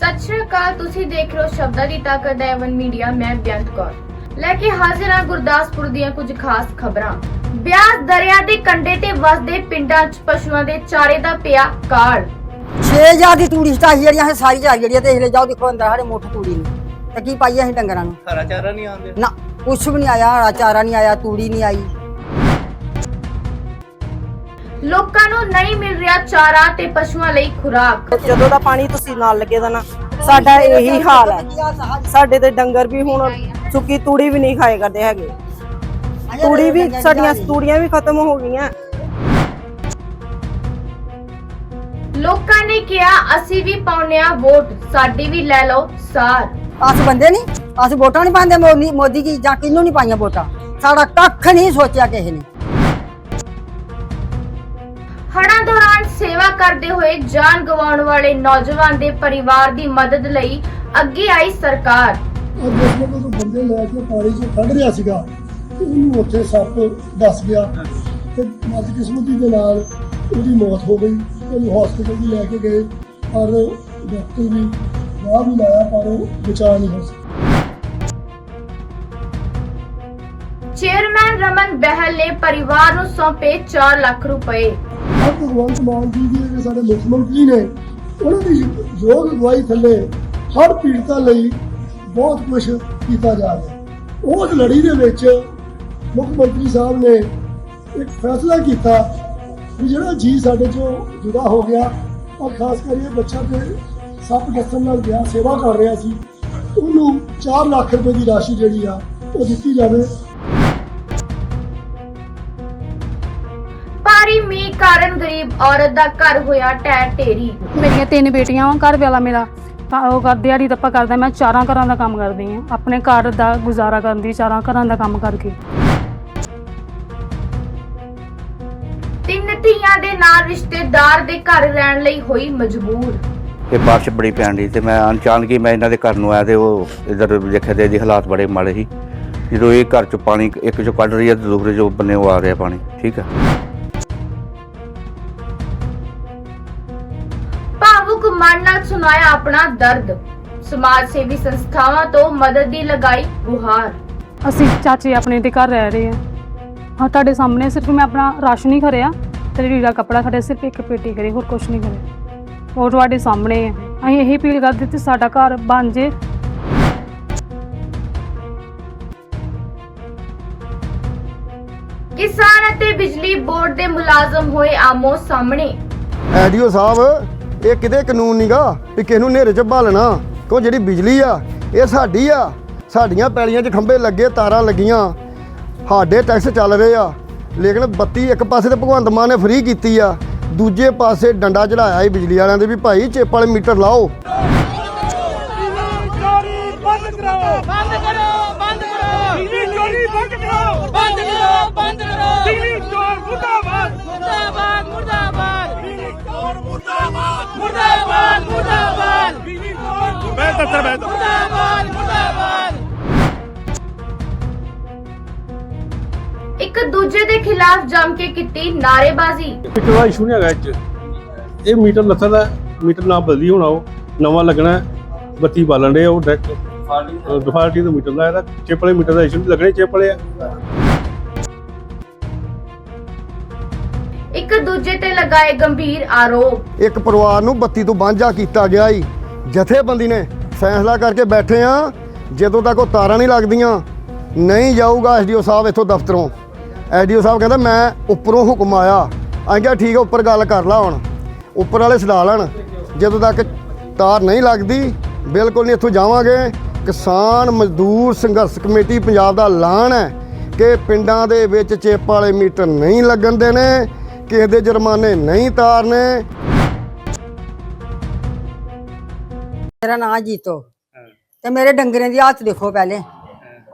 ਸਤਿ ਸ਼੍ਰੀ ਅਕਾਲ ਤੁਸੀਂ ਦੇਖ ਰਹੇ ਹੋ ਸ਼ਬਦਾਂ ਦੀ ਤਾਕਤ ਦਾ ਐਵਨ ਮੀਡੀਆ ਮੈਂ ਬੇਅੰਤ ਕੌਰ। ਲੈ ਕੇ ਹਾਜ਼ਰ ਹਾਂ ਗੁਰਦਾਸਪੁਰ ਦੀਆਂ ਕੁਝ ਖਾਸ ਖਬਰਾਂ। ਬਿਆਸ ਦਰਿਆ ਦੇ ਕੰਢੇ ਤੇ ਵਸਦੇ ਪਿੰਡਾਂ 'ਚ ਪਸ਼ੂਆਂ ਦੇ ਚਾਰੇ ਦਾ ਪਿਆ ਕਾਲ। 6000 ਦੀ ਤੂੜੀ ਸਟਾਈ ਜਿਹੜੀਆਂ ਹੈ ਸਾਰੀ ਜਾ ਜਿਹੜੀਆਂ ਤੇ ਇਹਲੇ ਜਾਓ ਦੇਖੋ ਅੰਦਰ ਸਾਡੇ ਮੁੱਠ ਤੂੜੀ ਨੂੰ। ਤੇ ਕੀ ਪਾਈਏ ਅਸੀਂ ਡੰਗਰਾਂ ਨੂੰ? ਹਰਾ ਚਾਰਾ ਨਹੀਂ ਆਉਂਦੇ? ਨਾ ਕੁਛ ਵੀ ਨਹੀਂ ਆਇਆ ਹਰਾ ਚਾਰਾ ਨਹੀਂ ਆਇਆ ਤੂੜੀ ਨਹੀਂ ਆਈ। ਲੋਕਾਂ ਨੂੰ ਨਹੀਂ ਮਿਲ ਰਿਹਾ ਚਾਰਾ ਤੇ ਪਸ਼ੂਆਂ ਲਈ ਖੁਰਾਕ। ਜਦੋਂ ਦਾ ਪਾਣੀ ਤੁਸੀਂ ਨਾਲ ਲੱਗੇ ਦਾ ਨਾ ਸਾਡਾ ਇਹੀ ਹਾਲ ਹੈ। ਸਾਡੇ ਤੇ ਡੰਗਰ ਵੀ ਹੁਣ ਸੁੱਕੀ ਤੂੜੀ ਵੀ ਨਹੀਂ ਖਾਏ ਕਰਦੇ ਹੈਗੇ। ਤੂੜੀ ਵੀ ਸਾਡੀਆਂ ਤੂੜੀਆਂ ਵੀ ਖਤਮ ਹੋ ਗਈਆਂ। ਲੋਕਾਂ ਨੇ ਕਿਹਾ ਅਸੀਂ ਵੀ ਪਾਉਣੇ ਆ ਵੋਟ ਸਾਡੀ ਵੀ ਲੈ ਲਓ ਸਾਰ। ਅਸ ਬੰਦੇ ਨਹੀਂ ਅਸੀਂ ਵੋਟਾਂ ਨਹੀਂ ਪਾਉਂਦੇ ਮੋਦੀ ਮੋਦੀ ਕੀ ਜਾਂ ਕਿਹਨੂੰ ਨਹੀਂ ਪਾਈਆਂ ਵੋਟਾਂ। ਸਾਡਾ ਕੱਖ ਨਹੀਂ ਸੋਚਿਆ ਕਿਸੇ ਨੇ। ਦੌਰਾਨ ਸੇਵਾ ਕਰਦੇ ਹੋਏ ਜਾਨ ਗਵਾਉਣ ਵਾਲੇ ਨੌਜਵਾਨ ਦੇ ਪਰਿਵਾਰ ਦੀ ਮਦਦ ਲਈ ਅੱਗੇ ਆਈ ਸਰਕਾਰ। ਉਹ ਦੇਖੋ ਜਦੋਂ ਬੰਦੇ ਲੈ ਕੇ ਪਾਣੀ 'ਚ ਕੱਢ ਰਿਹਾ ਸੀਗਾ ਤੇ ਉਹਨੂੰ ਉੱਥੇ ਸੱਪ ਦੱਸ ਗਿਆ। ਤੇ ਬਦਕਿਸਮਤੀ ਦੇ ਨਾਲ ਉਹਦੀ ਮੌਤ ਹੋ ਗਈ ਉਹਨੂੰ ਹਸਪੀਟਲ ਵੀ ਲੈ ਕੇ ਗਏ ਪਰ ਡਾਕਟਰ ਵੀ ਦਵਾ ਵੀ ਲਾਇਆ ਪਰ ਉਹ ਬਚਾ ਨਹੀਂ ਹੋ ਸਕਿਆ। ਚੇਅਰਮੈਨ ਰਮਨ ਬਹਿਲ ਨੇ ਪਰਿਵਾਰ ਨੂੰ ਸੌਂਪੇ 4 ਲੱਖ ਰੁਪਏ। ਭਗਵੰਤ ਮਾਨ ਜੀ ਦੀ ਜਿਹੜੇ ਸਾਡੇ ਮੁੱਖ ਮੰਤਰੀ ਨੇ, ਉਹਨਾਂ ਦੀ ਯੋਗ ਅਗਵਾਈ ਥੱਲੇ ਹਰ ਪੀੜਤਾਂ ਲਈ ਬਹੁਤ ਕੁਝ ਕੀਤਾ ਜਾ ਰਿਹਾ ਉਸ ਲੜੀ ਦੇ ਵਿੱਚ ਮੁੱਖ ਮੰਤਰੀ ਸਾਹਿਬ ਨੇ ਇੱਕ ਫੈਸਲਾ ਕੀਤਾ ਵੀ ਜਿਹੜਾ ਜੀ ਸਾਡੇ ਚੋਂ ਜੁਦਾ ਹੋ ਗਿਆ, ਔਰ ਖਾਸ ਕਰਕੇ ਇਹ ਬੱਚਾ ਤੇ ਸੱਪ ਦੱਸਣ ਨਾਲ ਗਿਆ ਸੇਵਾ ਕਰ ਰਿਹਾ ਸੀ, ਉਹਨੂੰ 4 ਲੱਖ ਰੁਪਏ ਦੀ ਰਾਸ਼ੀ ਜਿਹੜੀ ਆ ਉਹ ਦਿੱਤੀ ਜਾਵੇ। ਮੀਂਹ ਕਾਰਨ ਗਰੀਬ ਔਰਤ ਦਾ ਘਰ ਹੋਇਆ ਟੈਰ ਢੇਰੀ। ਮੇਰੀਆਂ ਤਿੰਨ ਬੇਟੀਆਂ ਵਾਂ ਘਰ ਵਾਲਾ ਮੇਰਾ। ਤਾਂ ਉਹ ਕਰ ਦਿਹਾੜੀ ਦੱਪਾ ਕਰਦਾ ਮੈਂ ਚਾਰਾਂ ਘਰਾਂ ਦਾ ਕੰਮ ਕਰਦੀ ਆ। ਆਪਣੇ ਘਰ ਦਾ ਗੁਜ਼ਾਰਾ ਕਰਦੀ ਚਾਰਾਂ ਘਰਾਂ ਦਾ ਕੰਮ ਕਰਕੇ। ਤਿੰਨ ਧੀਆਂ ਦੇ ਨਾਲ ਰਿਸ਼ਤੇਦਾਰ ਦੇ ਘਰ ਰਹਿਣ ਲਈ ਹੋਈ ਮਜਬੂਰ। ਤੇ ਬਾਰਿਸ਼ ਬੜੀ ਪੈਣ ਦੀ ਤੇ ਮੈਂ ਅਚਾਨਕ ਹੀ ਮੈਂ ਇਹਨਾਂ ਦੇ ਘਰ ਨੂੰ ਆਇਆ ਤੇ ਉਹ ਇਧਰ ਦੇਖਿਆ ਤੇ ਇਹਦੇ ਹਾਲਾਤ ਬੜੇ ਮਾੜੇ ਸੀ। ਜਦੋਂ ਇਹ ਘਰ ਚੋਂ ਪਾਣੀ ਇੱਕ ਚੋਂ ਕੱਢ ਰਹੀ ਹੈ ਤੇ ਦੂਸਰੇ ਚੋਂ ਬੰਨੇ ਉਹ ਆ ਰਿਹਾ ਪਾਣੀ ਠੀਕ ਹੈ ਸੁਣਾਇਆ ਆਪਣਾ ਦਰਦ। ਸਮਾਜ ਸੇਵੀ ਸੰਸਥਾਵਾਂ ਤੋਂ ਮਦਦ ਦੀ ਲਗਾਈ ਗੁਹਾਰ ਅਸੀਂ ਚਾਚੇ ਆਪਣੇ ਦੇ ਘਰ ਰਹਿ ਰਹੇ ਆ ਹਾਂ ਤੁਹਾਡੇ ਸਾਹਮਣੇ ਸਿਰਫ ਮੈਂ ਆਪਣਾ ਰਾਸ਼ਨ ਹੀ ਖਰਿਆ ਤੇ ਲੀੜਾ ਕੱਪੜਾ ਖੜਿਆ ਸਿਰਫ ਇੱਕ ਪੇਟੀ ਕਰੀ ਹੋਰ ਕੁਝ ਨਹੀਂ ਕਰਿਆ। ਉਹ ਤੁਹਾਡੇ ਸਾਹਮਣੇ ਆ ਅਸੀਂ ਇਹੀ ਅਪੀਲ ਕਰਦੇ ਤੇ ਸਾਡਾ ਘਰ ਬਣ ਜੇ। ਕਿਸਾਨ ਅਤੇ ਬਿਜਲੀ ਬੋਰਡ ਦੇ ਮੁਲਾਜ਼ਮ ਹੋਏ ਆਮੋ ਸਾਹਮਣੇ। ਐਡੀਓ ਸਾਹਿਬ ਇਹ ਕਿਤੇ ਕਾਨੂੰਨ ਨਹੀਂਗਾ ਵੀ ਕਿਸ ਨੂੰ ਹਨੇਰੇ 'ਚ ਭਾਲਣਾ ਕਿਉਂ ਜਿਹੜੀ ਬਿਜਲੀ ਆ ਇਹ ਸਾਡੀ ਆ। ਸਾਡੀਆਂ ਪੈਲੀਆਂ 'ਚ ਖੰਭੇ ਲੱਗੇ ਤਾਰਾਂ ਲੱਗੀਆਂ। ਸਾਡੇ ਟੈਕਸ ਚੱਲ ਰਹੇ ਆ। ਲੇਕਿਨ ਬੱਤੀ ਇੱਕ ਪਾਸੇ ਤੇ ਭਗਵੰਤ ਮਾਨ ਨੇ ਫ੍ਰੀ ਕੀਤੀ ਆ। ਦੂਜੇ ਪਾਸੇ ਡੰਡਾ ਚੜਾਇਆ ਹੀ ਬਿਜਲੀ ਵਾਲਿਆਂ ਦੇ ਵੀ ਭਾਈ ਚਿੱਪ ਵਾਲੇ ਮੀਟਰ ਲਾਓ। ਬੰਦ ਕਰੋ ਬੰਦ ਕਰੋ। ਬਿਜਲੀ ਚੋਰੀ ਬੰਦ ਕਰੋ ਬੰਦ ਕਰੋ। ਬੰਦ ਕਰੋ ਬਿਜਲੀ ਚੋਰ ਮੁਰਦਾਬਾਦ। ਮੁਰਦਾਬਾਦ ਮੁਰਦਾਬਾਦ। ਬਿਜਲੀ ਚੋਰ ਮੁਰਦਾਬਾਦ? ਮੁਰਦਾਬਾਦ ਮੁਰਦਾਬਾਦ। ਬਿਜਲੀ ਚੋਰ ਮੈਂ ਦੱਸਦਾ ਮੈਂ ਮੁਰਦਾਬਾਦ ਮੁਰਦਾਬਾਦ। ਇੱਕ ਦੂਜੇ ਦੇ ਖਿਲਾਫ ਜੰਮ ਕੇ ਕੀਤੀ ਨਾਰੇਬਾਜ਼ੀ ਮੀਟਰ ਦਾ ਇਸ਼ੂ ਨਹੀਂ ਹੈਗਾ ਇਹ 'ਚ। ਇਹ ਮੀਟਰ ਲੱਥਣ ਦਾ ਮੀਟਰ ਨਾ ਬਦਲੀ ਹੋਣਾ ਉਹ। ਨਵਾਂ ਲੱਗਣਾ। ਬੱਤੀ ਬਾਲਣ ਦੇ ਉਹ ਡਾਇਰੈਕਟ। ਡਿਫਾਲਟੀ ਦਾ। ਮੀਟਰ ਦਾ। ਇਹਦਾ ਚਿੱਪ ਵਾਲੇ ਮੀਟਰ ਦਾ ਇਸ਼ੂ ਨਹੀਂ ਲੱਗਣੇ ਚਿੱਪ ਵਾਲੇ ਆ। ਦੂਜੇ ਤੇ ਲਗਾਏ ਗੰਭੀਰ ਆਰੋਪ। ਇੱਕ ਪਰਿਵਾਰ ਨੂੰ ਬੱਤੀ ਤੋਂ ਵਾਂਝਾ ਕੀਤਾ ਗਿਆ ਈ। ਜਥੇਬੰਦੀ ਨੇ ਫੈਸਲਾ ਕਰਕੇ ਬੈਠੇ ਆ, ਜਦੋਂ ਤੱਕ ਉਹ ਤਾਰਾਂ ਨਹੀਂ ਲੱਗਦੀਆਂ, ਨਹੀਂ ਜਾਊਗਾ ਐਸਡੀਓ ਸਾਹਿਬ ਇੱਥੋਂ ਦਫ਼ਤਰੋਂ। ਐਸਡੀਓ ਸਾਹਿਬ ਕਹਿੰਦਾ, ਮੈਂ ਉੱਪਰੋਂ ਹੁਕਮ ਆਇਆ। ਅਸੀਂ ਕਿਹਾ, ਠੀਕ ਹੈ ਉੱਪਰ ਗੱਲ ਕਰ ਲਾ ਹੁਣ। ਉੱਪਰ ਵਾਲੇ ਸਦਾ ਲੈਣ। ਜਦੋਂ ਤੱਕ ਤਾਰ ਨਹੀਂ ਲੱਗਦੀ, ਬਿਲਕੁਲ ਨਹੀਂ ਇੱਥੋਂ ਜਾਵਾਂਗੇ। ਕਿਸਾਨ ਮਜ਼ਦੂਰ ਸੰਘਰਸ਼ ਕਮੇਟੀ ਪੰਜਾਬ ਦਾ ਐਲਾਨ ਹੈ ਕਿ ਪਿੰਡਾਂ ਦੇ ਵਿੱਚ ਚੇਪ ਵਾਲੇ ਮੀਟਰ ਨਹੀਂ ਲੱਗਣ ਦੇਣੇ। ਕਿਸੇ ਦੇ ਜੁਰਮਾਨੇ ਨਹੀਂ ਤਾਰਨੇ। ਮੇਰਾ ਨਾਂ ਜੀਤੋ। ਤੇ ਮੇਰੇ ਡੰਗਰਾਂ ਦੀ ਹਾਲਤ ਦੇਖੋ ਪਹਿਲੇ।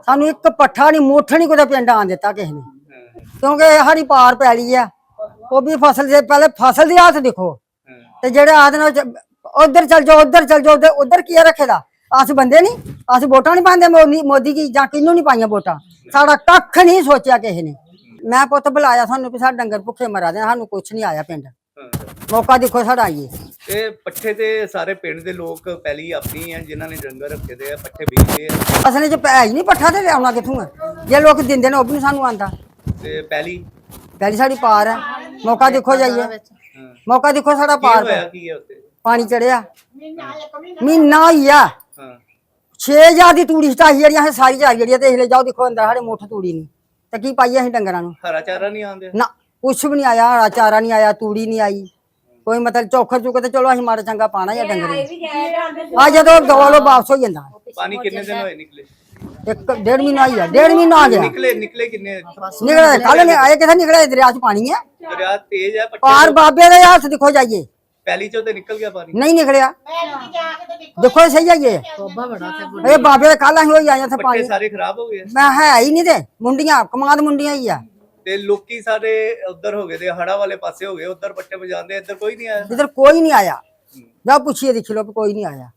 ਸਾਨੂੰ ਇੱਕ ਪੱਠਾ ਨਹੀਂ ਮੁੱਠ ਨਹੀਂ ਕੋਈ ਪਿੰਡ ਆਣ ਦਿੱਤਾ ਕਿਸੇ ਨੇ। ਕਿਉਂਕਿ ਸਾਡੀ ਪਾਰ ਪੈਲੀ ਆ। ਉਹ ਵੀ ਫਸਲ ਦੇ ਪਹਿਲੇ ਫਸਲ ਦੀ ਹਾਲਤ ਦੇਖੋ। ਤੇ ਜਿਹੜੇ ਆਦਨ ਉਧਰ ਚੱਲ ਜਾਓ ਉਧਰ ਚੱਲ ਜਾਓ ਉਧਰ ਉਧਰ ਕੀ ਰੱਖੇਦਾ ਅਸੀਂ ਬੰਦੇ ਨਹੀਂ। ਅਸੀਂ ਵੋਟਾਂ ਨਹੀਂ ਪਾਉਂਦੇ ਮੋਦੀ ਮੋਦੀ ਕੀ ਜਾਂ ਕਿਹਨੂੰ ਨਹੀਂ ਪਾਈਆਂ ਵੋਟਾਂ? ਸਾਡਾ ਕੱਖ ਨਹੀਂ ਸੋਚਿਆ ਕਿਸੇ ਨੇ। ਮੈਂ ਪੁੱਤ ਬੁਲਾਇਆ ਸਾਨੂੰ ਵੀ ਸਾਡੇ ਡੰਗਰ ਭੁੱਖੇ ਮਰਾ ਦੇ ਸਾਨੂੰ ਕੁਛ ਨਹੀਂ ਆਇਆ ਪਿੰਡ। ਮੌਕਾ ਦੇਖੋ ਸਾਡਾ ਆਈਏ ਇਹ ਪੱਠੇ ਤੇ ਸਾਰੇ ਪਿੰਡ ਦੇ ਲੋਕ ਪਹਿਲੀ ਆਪਣੀ ਆ ਜਿਨ੍ਹਾਂ ਨੇ ਡੰਗਰ ਰੱਖੇ ਦੇ ਆ ਪੱਠੇ ਵੇਚਦੇ ਆ। ਅਸਲੇ ਚ ਪੈ ਹੀ ਨਹੀਂ ਪੱਠਾ ਤੇ ਲਿਆਉਣਾ ਕਿੱਥੋਂ ਆ? ਜੇ ਲੋਕ ਦਿੰਦੇ ਨੇ ਉਹ ਵੀ ਸਾਨੂੰ ਆਂਦਾ ਤੇ ਪਹਿਲੀ ਪਹਿਲੀ ਸਾਡੀ ਪਾਰ ਹੈ ਮੌਕਾ ਦੇਖੋ ਜਾਈਏ। ਮੌਕਾ ਦੇਖੋ ਸਾਡਾ ਕੀ ਪਾਰ ਹੋਇਆ। ਕੀ ਹੈ ਉੱਤੇ ਪਾਣੀ ਚੜਿਆ। ਮਹੀਨਾ ਹੀ ਆ। ਹਾਂ। 6000 ਦੀ ਤੂੜੀ ਸਟਾਈ ਜਿਹੜੀਆਂ ਇਹ ਸਾਰੀ ਜਾ ਜਿਹੜੀਆਂ ਤੇ ਇਹਲੇ ਜਾਓ ਦੇਖੋ ਅੰਦਰ ਸਾਡੇ ਮੁੱਠ ਤੂੜੀ ਨਹੀਂ ਤੇ ਕੀ ਪਾਈਏ ਅਸੀਂ ਡੰਗਰਾਂ ਨੂੰ? ਹਰਾ ਚਾਰਾ ਨਹੀਂ ਆਉਂਦੇ? ਨਾ ਕੁਛ ਵੀ ਨਹੀਂ ਆਇਆ ਹਰਾ ਚਾਰਾ ਨਹੀਂ ਆਇਆ ਤੂੜੀ ਨਹੀਂ ਆਈ। ਕੋਈ ਮਤਲਬ ਚੌਖਰ ਚੁੱਕ ਤੇ ਚਲੋ ਅਸੀਂ ਮਾੜਾ ਚੰਗਾ ਪਾਣਾ ਜਾਂ ਡੰਗਰੇ ਆ ਜਦੋਂ ਦਵਾਲੋ ਵਾਪਸ ਹੋ ਜਾਂਦਾ। ਪਾਣੀ ਕਿੰਨੇ ਦਿਨ ਹੋਏ ਨਿਕਲੇ? ਇੱਕ ਡੇਢ ਮਹੀਨਾ ਹੀ ਆ ਡੇਢ ਮਹੀਨਾ ਆ ਗਿਆ। ਨਿਕਲੇ ਨਿਕਲੇ ਕਿੰਨੇ? ਨਿਕਲੇ ਕੱਲ ਨੇ ਆਏ ਕਿਥੇ? ਨਿਕਲੇ ਦਰਿਆ ਚ ਪਾਣੀ ਹੈ ਦਰਿਆ ਤੇਜ਼ ਹੈ ਪਾਰ ਬਾਬੇ ਦੇ ਹੱਥ ਦੇਖੋ ਜਾਈਏ। ਪਹਿਲੀ ਚੋਂ ਤੇ ਨਿਕਲ ਗਿਆ ਪਾਣੀ। ਨਹੀਂ ਨਿਕਲਿਆ। ਦੇਖੋ ਸਹੀ ਜਾਈਏ ਇਹ ਬਾਬੇ ਦੇ ਕੱਲ ਅਸੀਂ ਹੋਈ ਆਇਆ ਤੇ ਪੱਠੇ ਪਾਣੀ। ਸਾਰੇ ਖਰਾਬ ਹੋ ਗਏ। ਮੈਂ ਹੈ ਹੀ ਨਹੀਂ ਤੇ ਮੁੰਡੀਆਂ ਕਮਾਦ ਮੁੰਡੀਆਂ ਹੀ ਆ। ਤੇ ਲੋਕੀ ਸਾਰੇ ਉਧਰ ਹੋ ਗਏ ਤੇ ਹੜਾ ਵਾਲੇ ਪਾਸੇ ਹੋ ਗਏ ਉਧਰ ਪੱਠੇ ਵਜਾਉਂਦੇ ਇੱਧਰ ਕੋਈ ਨਹੀਂ ਆਇਆ। ਇਧਰ ਕੋਈ ਨਹੀਂ ਆਇਆ। ਜਾ ਪੁੱਛੀਏ ਦੇਖ ਲਓ ਵੀ ਕੋਈ ਨਹੀਂ ਆਇਆ।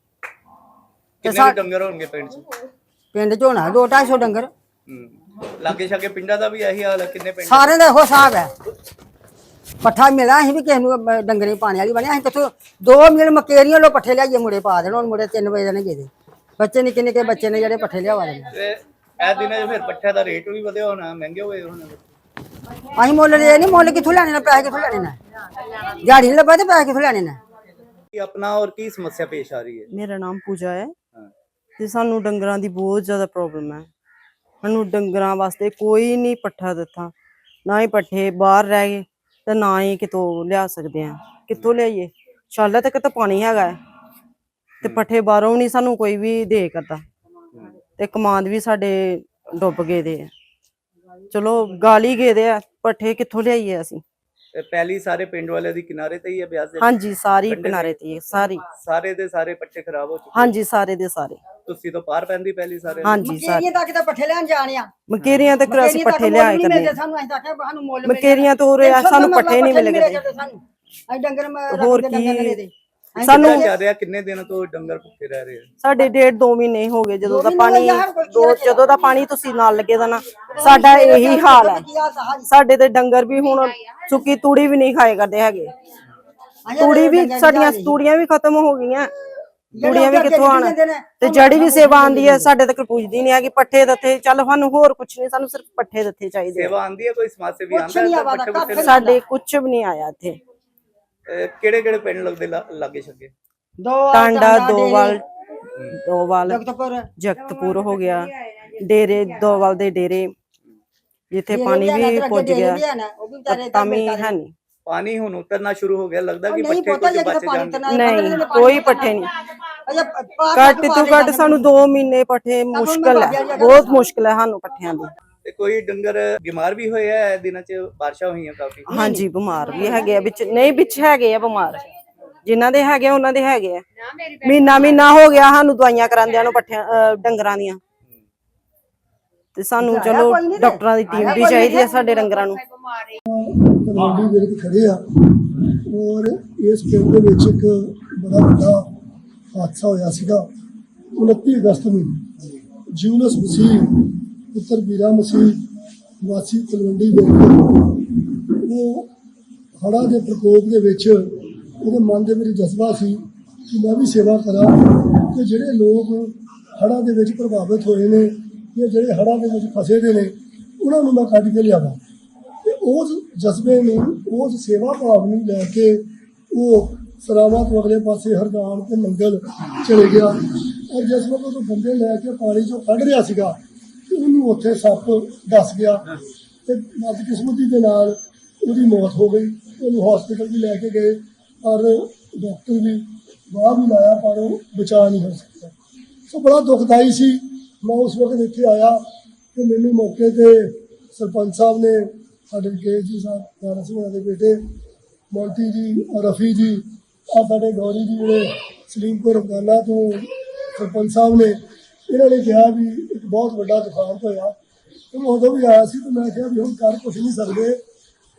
ਕਿੰਨੇ ਕੁ ਡੰਗਰ ਹੋਣਗੇ ਪਿੰਡ 'ਚ? ਪਿੰਡ ਚ ਹੋਣਾ 2-250 ਡੰਗਰ। ਹੂੰ। ਲਾਗੇ ਛਾਗੇ ਪਿੰਡਾਂ ਦਾ ਵੀ ਇਹੀ ਹਾਲ ਹੈ ਕਿੰਨੇ ਪਿੰਡ? ਸਾਰਿਆਂ ਦਾ ਇਹੋ ਹਿਸਾਬ ਹੈ। ਪੱਠਾ ਮਿਲਿਆ ਅਸੀਂ ਵੀ ਕਿਸੇ ਨੂੰ ਅਹ, ਡੰਗਰੇ ਪਾਣੀ ਵਾਲੀ ਬਣਿਆ ਅਸੀਂ ਕਿਥੋਂ ਦੋ ਮਿਲ ਮਕੇਰੀਆਂ ਲੋ ਪੱਠੇ ਲਿਆਈਏ ਮੁੜੇ ਪਾ ਦੇਣ ਹੁਣ ਮੁੜੇ 3 ਵਜੇ ਨੇ ਦੇ ਬੱਚੇ ਨਿੱਕੇ ਨਿੱਕੇ ਬੱਚੇ ਨੇ ਜਿਹੜੇ ਪੱਠੇ ਲਿਆਵਾ ਦੇਣੇ ਤੇ ਇਹ ਦਿਨਾਂ 'ਚ ਫਿਰ ਪੱਠਿਆਂ ਦਾ ਰੇਟ ਵੀ ਵਧਿਆ ਹੋਣਾ ਮਹਿੰਗੇ ਹੋਏ ਹੋਣੇ। ਅਸੀਂ ਮੁੱਲ ਲਏ ਨਹੀਂ ਮੁੱਲ ਕਿੱਥੋਂ ਲੈਣੇ ਨੇ ਪੈਸੇ ਕਿੱਥੋਂ ਲੈਣੇ ਨੇ? ਦਿਹਾੜੀ ਨਹੀਂ ਲੱਭਾ ਤੇ ਪੈਸੇ ਕਿੱਥੋਂ ਲੈਣੇ ਨੇ? ਕੀ ਆਪਣਾ ਔਰ ਕੀ ਸਮੱਸਿਆ ਪੇਸ਼ ਆ ਰਹੀ ਹੈ? ਮੇਰਾ ਨਾਮ ਪੂਜਾ ਹੈ। ਹਾਂ। ਤੇ ਸਾਨੂੰ ਡੰਗਰਾਂ ਦੀ ਬਹੁਤ ਜ਼ਿਆਦਾ ਪ੍ਰੋਬਲਮ ਹੈ। ਸਾਨੂੰ ਡੰਗਰਾਂ ਵਾਸਤੇ ਕੋਈ ਨਹੀਂ ਪੱਠਾ ਦਿੱਤਾ। ਨਾ ਹੀ ਪੱਠੇ ਬਾਹਰ ਰਹਿ ਗਏ। ਤੇ ਨਾ ਹੀ ਕਿਤੋਂ ਲਿਆ ਸਕਦੇ ਆ। ਕਿੱਥੋਂ ਲਿਆਈਏ? ਸ਼ਾਲਾ ਤੱਕ ਤਾਂ ਪਾਣੀ ਹੈਗਾ ਹੈ। ਤੇ ਪੱਠੇ ਬਾਹਰੋਂ ਨਹੀਂ ਸਾਨੂੰ ਕੋਈ ਵੀ ਦੇ ਕਰਦਾ। ਤੇ ਕਮਾਂਦ ਵੀ ਸਾਡੇ ਡੁੱਬ ਗਏ ਦੇ ਆ। ਚਲੋ ਗਾਲੀ ਗਏ ਦੇ ਆ। ਪੱਠੇ ਕਿੱਥੋਂ ਲਿਆਈਏ ਅਸੀਂ? ਪਹਿਲੀ ਸਾਰੇ ਪਿੰਡ ਵਾਲਿਆਂ ਦੀ ਕਿਨਾਰੇ ਤੇ ਹੀ ਹੈ ਬਿਆਸ ਦੇ। ਹਾਂਜੀ ਸਾਰੀ ਕੰਢੇ ਤੇ? ਕਿਨਾਰੇ ਤੇ ਹੀ ਹੈ, ਸਾਰੀ। ਸਾਰੇ ਦੇ ਸਾਰੇ ਪੱਠੇ ਖਰਾਬ ਹੋ ਚੁੱਕੇ ਹਾਂਜੀ ਸਾਰੇ ਦੇ ਸਾਰੇ। ਤੁਸੀਂ ਤਾਂ ਪਾਰ ਪੈਂਦੀ ਪਹਿਲੀ ਸਾਰੇ। ਹਾਂਜੀ ਸਾਰੇ। ਮਕੇਰੀਆਂ ਤੱਕ ਤਾਂ ਪੱਠੇ ਲੈਣ ਜਾਣਿਆ ਮਕੇਰੀਆਂ ਤੱਕ ਅਸੀਂ ਪੱਠੇ ਲਿਆਏ ਕਰਦੇ ਹਾਂ। ਸਾਨੂੰ ਅਸੀਂ ਤਾਂ ਆਖਿਆ ਸਾਨੂੰ ਮੁੱਲ ਮਕੇਰੀਆਂ ਤੋਂ ਉਰੇ ਸਾਨੂੰ ਪੱਠੇ ਨਹੀਂ ਮਿਲ ਗਏ ਸਾਨੂੰ। ਅਸੀਂ ਡੰਗਰ ਮ- ਹੋਰ ਰੱਖਦੇ ਡੰਗਰ ਕੀ? ਨੇ ਦੇ ਸਾਨੂੰ ਜਾ ਰਿਹਾ ਕਿੰਨੇ ਦਿਨ ਤੋਂ ਡੰਗਰ ਭੁੱਖੇ ਰਹਿ ਰਹੇ ਆ? ਸਾਡੇ ਡੇਢ ਦੋ ਮਹੀਨੇ ਹੋ ਗਏ ਜਦੋਂ ਦਾ ਪਾਣੀ ਦੋ ਜਦੋਂ ਦਾ ਪਾਣੀ ਤੁਸੀਂ ਨਾਲ ਲੱਗੇ ਦਾ ਨਾ ਸਾਡਾ ਇਹੀ ਹਾਲ ਹੈ। ਸਾਡੇ ਤੇ ਡੰਗਰ ਵੀ ਹੁਣ ਸੁੱਕੀ ਤੂੜੀ ਵੀ ਨਹੀਂ ਖਾਏ ਕਰਦੇ ਹੈਗੇ। ਤੂੜੀ ਵੀ ਸਾਡੀਆਂ ਤੂੜੀਆਂ ਵੀ ਖਤਮ ਹੋ ਗਈਆਂ। ਤੂੜੀਆਂ ਵੀ ਕਿੱਥੋਂ ਆਣ ਤੇ ਜੜੀ ਵੀ ਸੇਵਾ ਆਂਦੀ ਹੈ ਸਾਡੇ ਤੱਕ ਪੁੱਜਦੀ ਨਹੀਂ ਹੈਗੀ ਪੱਠੇ ਦਿੱਤੇ ਚੱਲ ਸਾਨੂੰ ਹੋਰ ਕੁਝ ਨਹੀਂ ਸਾਨੂੰ ਸਿਰਫ ਪੱਠੇ ਦਿੱਤੇ ਚਾਹੀਦੇ। ਸੇਵਾ ਆਂਦੀ ਹੈ ਕੋਈ ਸਮਾਜ ਸੇਵੀ ਆਂਦਾ ਹੈ ਪੱਠੇ ਪੁੱਠੇ ਸਾਡੇ ਕੁਝ ਵੀ ਨਹੀਂ ਆਇਆ ਇੱਥੇ। ਕਿਹੜੇ ਕਿਹੜੇ ਪਿੰਡ ਲੱਗਦੇ ਲਾ- ਲਾਗੇ ਛੱਗੇ? ਦੋ ਟਾਂਡਾ ਦੋਵਾਲ ਦੋਵਾਲ ਜਗਤਪੁਰ। ਜਗਤਪੁਰ ਹੋ ਗਿਆ। ਡੇਰੇ ਦੋਵਾਲ ਦੇ ਡੇਰੇ। ਜਿੱਥੇ ਪਾਣੀ ਵੀ ਪੁੱਜ ਗਿਆ। ਉਹ ਵੀ ਵਿਚਾਰੇ ਤਾਂ ਵੀ ਹੈ ਨਹੀਂ। ਪਾਣੀ ਹੁਣ ਉਤਰਨਾ ਸ਼ੁਰੂ ਹੋ ਗਿਆ ਲੱਗਦਾ ਕਿ ਨਹੀਂ ਪੱਠੇ ਪਤਾ ਕੁਝ ਬਚ ਪਾਣੀ ਜਾਣਗੇ। ਤਨਾ ਨਹੀਂ ਕੋਈ ਪੱਠੇ ਨਹੀਂ। ਘੱਟ ਤੋਂ ਘੱਟ ਸਾਨੂੰ 2 ਮਹੀਨੇ ਪੱਠੇ ਮੁਸ਼ਕਲ ਹੈ। ਬਹੁਤ ਮੁਸ਼ਕਲ ਹੈ ਸਾਨੂੰ ਪੱਠਿਆਂ ਦੀ। ਤੇ ਕੋਈ ਡੰਗਰ ਬਿਮਾਰ ਵੀ ਹੋਏ ਆ ਇਹ ਦਿਨਾਂ 'ਚ ਬਾਰਿਸ਼ਾਂ ਹੋਈਆਂ ਕਾਫੀ। ਹਾਂਜੀ ਬਿਮਾਰ ਵੀ ਹੈਗੇ ਆ ਵਿੱਚ ਨਹੀਂ ਵਿੱਚ ਹੈਗੇ ਆ ਬਿਮਾਰ। ਜਿਨ੍ਹਾਂ ਦੇ ਹੈਗੇ ਆ, ਉਹਨਾਂ ਦੇ ਹੈਗੇ ਆ। ਮਹੀਨਾ ਮਹੀਨਾ ਹੋ ਗਿਆ ਸਾਨੂੰ ਦਵਾਈਆਂ ਕਰਾਉਂਦਿਆਂ ਨੂੰ ਪੱਠਿਆਂ ਅਹ, ਡੰਗਰਾਂ ਦੀਆਂ। ਤੇ ਸਾਨੂੰ ਚਲੋ ਡਾਕਟਰਾਂ ਦੀ ਟੀਮ ਵੀ ਚਾਹੀਦੀ ਹੈ ਸਾਡੇ ਡੰਗਰਾਂ ਨੂੰ। ਖੜੇ ਆ। ਔਰ ਇਸ ਪਿੰਡ ਦੇ ਵਿੱਚ ਇੱਕ ਬੜਾ ਵੱਡਾ ਹਾਦਸਾ ਹੋਇਆ ਸੀਗਾ 29 ਅਗਸਤ ਨੂੰ। ਜੂਨਸ ਮਸੀਹ ਪੁੱਤਰ ਵੀਰਾ ਮਸੀਹ ਵਾਸੀ ਤਲਵੰਡੀ ਵਿਰਕ ਉਹ ਹੜ੍ਹਾਂ ਦੇ ਪ੍ਰਕੋਪ ਦੇ ਵਿੱਚ ਉਹਦੇ ਮਨ ਦੇ ਵਿੱਚ ਜਜ਼ਬਾ ਸੀ ਕਿ ਮੈਂ ਵੀ ਸੇਵਾ ਕਰਾਂ ਕਿ ਜਿਹੜੇ ਲੋਕ ਹੜ੍ਹਾਂ ਦੇ ਵਿੱਚ ਪ੍ਰਭਾਵਿਤ ਹੋਏ ਨੇ ਜਾਂ ਜਿਹੜੇ ਹੜ੍ਹਾਂ ਦੇ ਵਿੱਚ ਫਸੇ ਦੇ ਨੇ, ਉਹਨਾਂ ਨੂੰ ਮੈਂ ਕੱਢ ਕੇ ਲਿਆਵਾਂ। ਤੇ ਉਸ ਜਜ਼ਬੇ ਨੂੰ, ਉਸ ਸੇਵਾ ਭਾਵ ਨੂੰ ਲੈ ਕੇ ਉਹ ਸਰਾਵਾਂ ਤੋਂ ਅਗਲੇ ਪਾਸੇ ਹਰਦਾਨ ਤੇ ਮੰਗਲ ਚਲੇ ਗਿਆ। ਔਰ ਜਿਸ ਵਕਤ ਉਹ ਬੰਦੇ ਲੈ ਕੇ ਪਾਣੀ ਚੋਂ ਕੱਢ ਰਿਹਾ ਸੀਗਾ ਤੇ ਉਹਨੂੰ ਉੱਥੇ ਸੱਪ ਦੱਸ ਗਿਆ। ਤੇ ਬਦਕਿਸਮਤੀ ਦੇ ਨਾਲ ਉਹਦੀ ਮੌਤ ਹੋ ਗਈ। ਉਹਨੂੰ ਹਸਪੀਟਲ ਵੀ ਲੈ ਕੇ ਗਏ, ਪਰ ਡਾਕਟਰ ਵੀ ਬਾਹਰ ਵੀ ਲਾਇਆ, ਪਰ ਉਹ ਬਚਾ ਨਹੀਂ ਹੋ ਸਕਿਆ। ਸੋ ਬੜਾ ਦੁਖਦਾਈ ਸੀ। ਮੈਂ ਉਸ ਵਕਤ ਇੱਥੇ ਆਇਆ ਤੇ ਮੈਨੂੰ ਮੌਕੇ ਤੇ ਸਰਪੰਚ ਸਾਹਿਬ ਨੇ ਸਾਡੇ ਕੇ ਜੀ ਸਾਹਿਬ ਦਾਰਾ ਸਿੰਘ ਦੇ ਬੇਟੇ, ਮੋਂਟੀ ਜੀ, ਰਫੀ ਜੀ ਆ ਸਾਡੇ ਗੌਰੀ ਜੀ ਜਿਹੜੇ ਸਲੀਮਪੁਰ ਅਫਗਾਨਾ ਤੋਂ ਸਰਪੰਚ ਸਾਹਿਬ ਨੇ ਇਹਨਾਂ ਨੇ ਕਿਹਾ ਵੀ ਇੱਕ ਬਹੁਤ ਵੱਡਾ ਤੂਫਾਨ ਹੋਇਆ। ਤੇ ਮੈਂ ਉਦੋਂ ਵੀ ਆਇਆ ਸੀ ਤੇ ਮੈਂ ਕਿਹਾ ਵੀ ਹੁਣ ਕਰ ਕੁਛ ਨਹੀਂ ਸਕਦੇ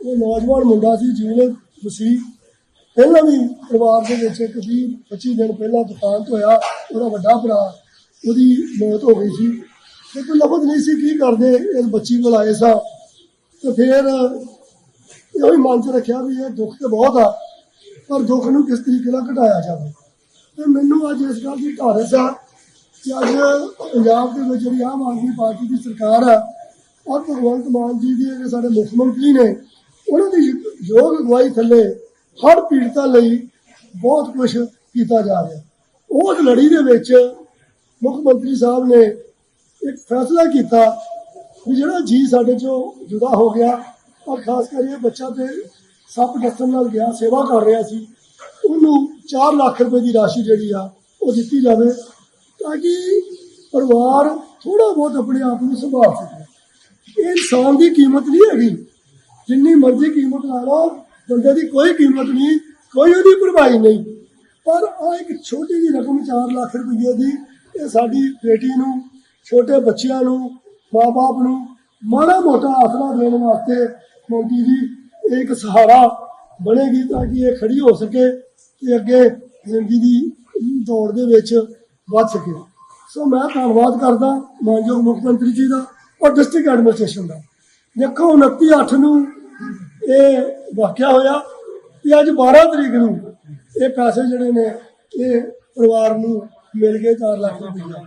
ਉਹ ਨੌਜਵਾਨ ਮੁੰਡਾ ਸੀ ਜਿਹਨੇ ਮਸੀਹ। ਪਹਿਲਾਂ ਵੀ ਪਰਿਵਾਰ ਦੇ ਵਿੱਚ ਇੱਕ ਵੀਹ 25 ਦਿਨ ਪਹਿਲਾਂ ਤੂਫਾਨ ਹੋਇਆ, ਉਹਦਾ ਵੱਡਾ ਭਰਾ, ਉਹਦੀ ਮੌਤ ਹੋ ਗਈ ਸੀ। ਤੇ ਕੋਈ ਲਫ਼ਜ਼ ਨਹੀਂ ਸੀ ਕੀ ਕਰਦੇ ਇਸ ਬੱਚੀ ਕੋਲ ਆਏ ਸਾਂ। ਤੇ ਫਿਰ ਇਹੋ ਹੀ ਮਨ 'ਚ ਰੱਖਿਆ ਵੀ ਇਹ ਦੁੱਖ ਤੇ ਬਹੁਤ ਆ, ਪਰ ਦੁੱਖ ਨੂੰ ਕਿਸ ਤਰੀਕੇ ਨਾਲ ਘਟਾਇਆ ਜਾਵੇ। ਤੇ ਮੈਨੂੰ ਅੱਜ ਇਸ ਗੱਲ ਦੀ ਢਾਰਸ ਆ ਕਿ ਅੱਜ ਪੰਜਾਬ ਦੇ ਵਿੱਚ ਜਿਹੜੀ ਆਮ ਆਦਮੀ ਪਾਰਟੀ ਦੀ ਸਰਕਾਰ ਆ, ਔਰ ਭਗਵੰਤ ਮਾਨ ਜੀ ਦੀ ਜਿਹੜੇ ਸਾਡੇ ਮੁੱਖ ਮੰਤਰੀ ਨੇ, ਉਹਨਾਂ ਦੀ ਯੋਗ ਅਗਵਾਈ ਥੱਲੇ ਹਰ ਪੀੜਤਾਂ ਲਈ ਬਹੁਤ ਕੁਝ ਕੀਤਾ ਜਾ ਰਿਹਾ। ਉਸ ਲੜੀ ਦੇ ਵਿੱਚ ਮੁੱਖ ਮੰਤਰੀ ਸਾਹਿਬ ਨੇ ਇੱਕ ਫੈਸਲਾ ਕੀਤਾ ਵੀ ਜਿਹੜਾ ਜੀ ਸਾਡੇ ਚੋਂ ਜੁਦਾ ਹੋ ਗਿਆ, ਔਰ ਖਾਸ ਕਰਕੇ ਬੱਚਾ ਤੇ ਸੱਪ ਡਸਣ ਨਾਲ ਗਿਆ, ਸੇਵਾ ਕਰ ਰਿਹਾ ਸੀ, ਉਹਨੂੰ 4 ਲੱਖ ਰੁਪਏ ਦੀ ਰਾਸ਼ੀ ਜਿਹੜੀ ਆ, ਉਹ ਦਿੱਤੀ ਜਾਵੇ। ਤਾਂ ਕਿ ਪਰਿਵਾਰ ਥੋੜਾ ਬਹੁਤ ਆਪਣੇ ਆਪ ਨੂੰ ਸੰਭਾਲ ਸਕੇ। ਇਹ ਇਨਸਾਨ ਦੀ ਕੀਮਤ ਨਹੀਂ ਹੈਗੀ। ਜਿੰਨੀ ਮਰਜ਼ੀ ਕੀਮਤ ਲਾ ਲਓ, ਬੰਦੇ ਦੀ ਕੋਈ ਕੀਮਤ ਨਹੀਂ, ਕੋਈ ਉਹਦੀ ਭਰਪਾਈ ਨਹੀਂ। ਪਰ ਆ ਇੱਕ ਛੋਟੀ ਜਿਹੀ ਰਕਮ 4 ਲੱਖ ਰੁਪਏ ਦੀ, ਇਹ ਸਾਡੀ ਬੇਟੀ ਨੂੰ, ਛੋਟੇ ਬੱਚਿਆਂ ਨੂੰ ਮਾਪੇ ਨੂੰ ਮਾੜਾ ਮੋਟਾ ਆਸਰਾ ਦੇਣ ਵਾਸਤੇ ਮੋਦੀ ਜੀ ਇਹ ਇੱਕ ਸਹਾਰਾ ਬਣੇਗੀ ਤਾਂ ਕਿ ਇਹ ਖੜੀ ਹੋ ਸਕੇ ਤੇ ਅੱਗੇ ਜ਼ਿੰਦਗੀ ਦੀ ਦੌੜ ਦੇ ਵਿੱਚ ਵੱਧ ਸਕੇ। ਸੋ ਮੈਂ ਧੰਨਵਾਦ ਕਰਦਾ ਮਾਨਯੋਗ ਮੁੱਖ ਮੰਤਰੀ ਜੀ ਦਾ ਔਰ ਡਿਸਟ੍ਰਿਕਟ ਐਡਮਿਨਿਸਟ੍ਰੇਸ਼ਨ ਦਾ। ਦੇਖੋ 29 8 ਨੂੰ ਇਹ ਵਾਕਿਆ ਹੋਇਆ ਤੇ ਅੱਜ 12 ਤਰੀਕ ਨੂੰ ਇਹ ਪੈਸੇ ਜਿਹੜੇ ਨੇ ਇਹ ਪਰਿਵਾਰ ਨੂੰ ਮਿਲ ਗਏ 4 ਲੱਖ ਰੁਪਈਆ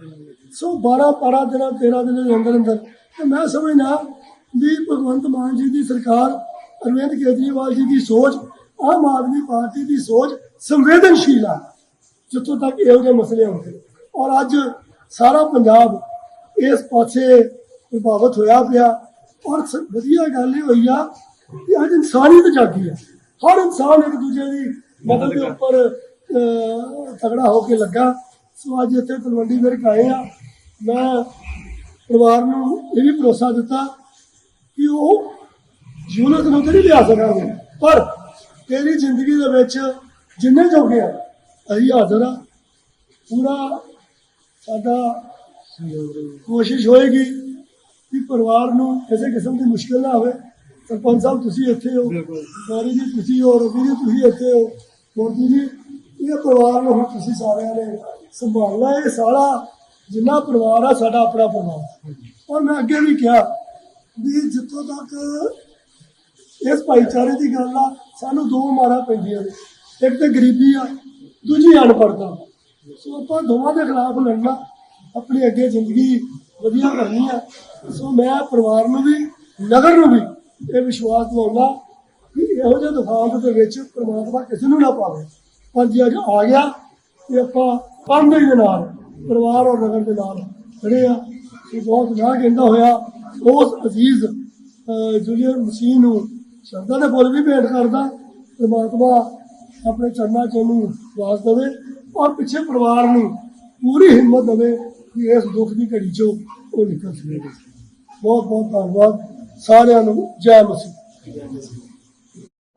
ਸੋ 12 12 ਦਿਨਾਂ 13 ਦਿਨਾਂ ਦੇ ਅੰਦਰ ਅੰਦਰ ਤੇ ਮੈਂ ਸਮਝਦਾ ਵੀ ਭਗਵੰਤ ਮਾਨ ਜੀ ਦੀ ਸਰਕਾਰ, ਅਰਵਿੰਦ ਕੇਜਰੀਵਾਲ ਜੀ ਦੀ ਸੋਚ, ਆਮ ਆਦਮੀ ਪਾਰਟੀ ਦੀ ਸੋਚ ਸੰਵੇਦਨਸ਼ੀਲ ਆ। ਜਿੱਥੋਂ ਤੱਕ ਇਹੋ ਜਿਹੇ ਮਸਲੇ ਹੁੰਦੇ ਨੇ। ਔਰ ਅੱਜ ਸਾਰਾ ਪੰਜਾਬ ਇਸ ਪਾਸੇ ਪ੍ਰਭਾਵਿਤ ਹੋਇਆ ਪਿਆ। ਔਰ ਵਧੀਆ ਗੱਲ ਇਹ ਹੋਈ ਆ ਕਿ ਅੱਜ ਇਨਸਾਨੀਅਤ ਜਾਗੀ ਆ। ਹਰ ਇਨਸਾਨ ਇੱਕ ਦੂਜੇ ਦੀ ਮਦਦ ਦੇ ਉੱਪਰ ਅਹ, ਤਗੜਾ ਹੋ ਕੇ ਲੱਗਾ। ਸੋ ਅੱਜ ਇੱਥੇ ਤਲਵੰਡੀ ਮੇਰੇ ਆਏ ਆ। ਮੈਂ ਪਰਿਵਾਰ ਨੂੰ ਇਹ ਵੀ ਭਰੋਸਾ ਦਿੱਤਾ ਕਿ ਉਹ ਜੂਨਤ ਨੂੰ ਤਾਂ ਨਹੀਂ ਲਿਆ ਸਕਾਂਗੇ। ਪਰ ਤੇਰੀ ਜ਼ਿੰਦਗੀ ਦੇ ਵਿੱਚ ਜਿੰਨੇ ਜੋਗੇ ਆ ਅਸੀਂ ਹਾਜ਼ਰ ਆ। ਪੂਰਾ ਸਾਡਾ ਕੋਸ਼ਿਸ਼ ਹੋਏਗੀ ਕਿ ਪਰਿਵਾਰ ਨੂੰ ਕਿਸੇ ਕਿਸਮ ਦੀ ਮੁਸ਼ਕਲ ਨਾ ਆਵੇ। ਸਰਪੰਚ ਸਾਹਿਬ ਤੁਸੀਂ ਇੱਥੇ ਹੋ। ਗੌਰੀ ਜੀ ਤੁਸੀਂ ਹੋ ਰਵੀ ਜੀ ਤੁਸੀਂ ਇੱਥੇ ਹੋ। ਮੋਦੀ ਜੀ ਇਹ ਪਰਿਵਾਰ ਨੂੰ ਹੁਣ ਤੁਸੀਂ ਸਾਰਿਆਂ ਨੇ ਸੰਭਾਲਣਾ ਇਹ ਸਾਰਾ ਜਿੰਨਾ ਪਰਿਵਾਰ ਆ ਸਾਡਾ ਆਪਣਾ ਪਰਿਵਾਰ। ਔਰ ਮੈਂ ਅੱਗੇ ਵੀ ਕਿਹਾ ਵੀ ਜਿੱਥੋਂ ਤੱਕ ਇਸ ਭਾਈਚਾਰੇ ਦੀ ਗੱਲ ਆ ਸਾਨੂੰ ਦੋ ਮਾਰਾਂ ਪੈਂਦੀਆਂ ਨੇ। ਇੱਕ ਤੇ ਗਰੀਬੀ ਆ ਦੂਜੀ ਅਨਪੜ੍ਹਤਾ। ਸੋ ਆਪਾਂ ਦੋਵਾਂ ਦੇ ਖਿਲਾਫ ਲੜਨਾ, ਆਪਣੀ ਅੱਗੇ ਜ਼ਿੰਦਗੀ ਵਧੀਆ ਕਰਨੀ ਆ। ਸੋ ਮੈਂ ਪਰਿਵਾਰ ਨੂੰ ਵੀ, ਨਗਰ ਨੂੰ ਵੀ ਇਹ ਵਿਸ਼ਵਾਸ ਦਿਵਾਉਣਾ ਕਿ ਇਹੋ ਜਿਹੇ ਦੁਖਾਂਤ ਦੇ ਵਿੱਚ ਪਰਮਾਤਮਾ ਕਿਸੇ ਨੂੰ ਨਾ ਪਾਵੇ। ਪਰ ਜੇ ਅੱਜ ਆ ਗਿਆ ਤੇ ਆਪਾਂ ਕੰਧ ਦੇ ਨਾਲ, ਪਰਿਵਾਰ ਔਰ ਨਗਰ ਦੇ ਨਾਲ ਖੜੇ ਆ। ਸੋ ਬਹੁਤ ਨਾ ਕਹਿੰਦਾ ਹੋਇਆ, ਉਸ ਅਜ਼ੀਜ਼, ਅਹ ਮਸੀਹ ਨੂੰ ਸ਼ਰਧਾ ਦੇ ਫੁੱਲ ਵੀ ਭੇਟ ਕਰਦਾ, ਪਰਮਾਤਮਾ ਆਪਣੇ ਚਰਨਾਂ 'ਚ ਉਹਨੂੰ ਵਾਸ ਦੇਵੇ। ਔਰ ਪਿੱਛੇ ਪਰਿਵਾਰ ਨੂੰ ਪੂਰੀ ਹਿੰਮਤ ਦੇਵੇ ਕਿ ਇਸ ਦੁੱਖ ਦੀ ਘੜੀ 'ਚੋਂ ਉਹ ਨਿਕਲ ਸਕੇ। ਬਹੁਤ ਬਹੁਤ ਧੰਨਵਾਦ। ਸਾਰਿਆਂ ਨੂੰ ਜੈ ਮਸੀਹ।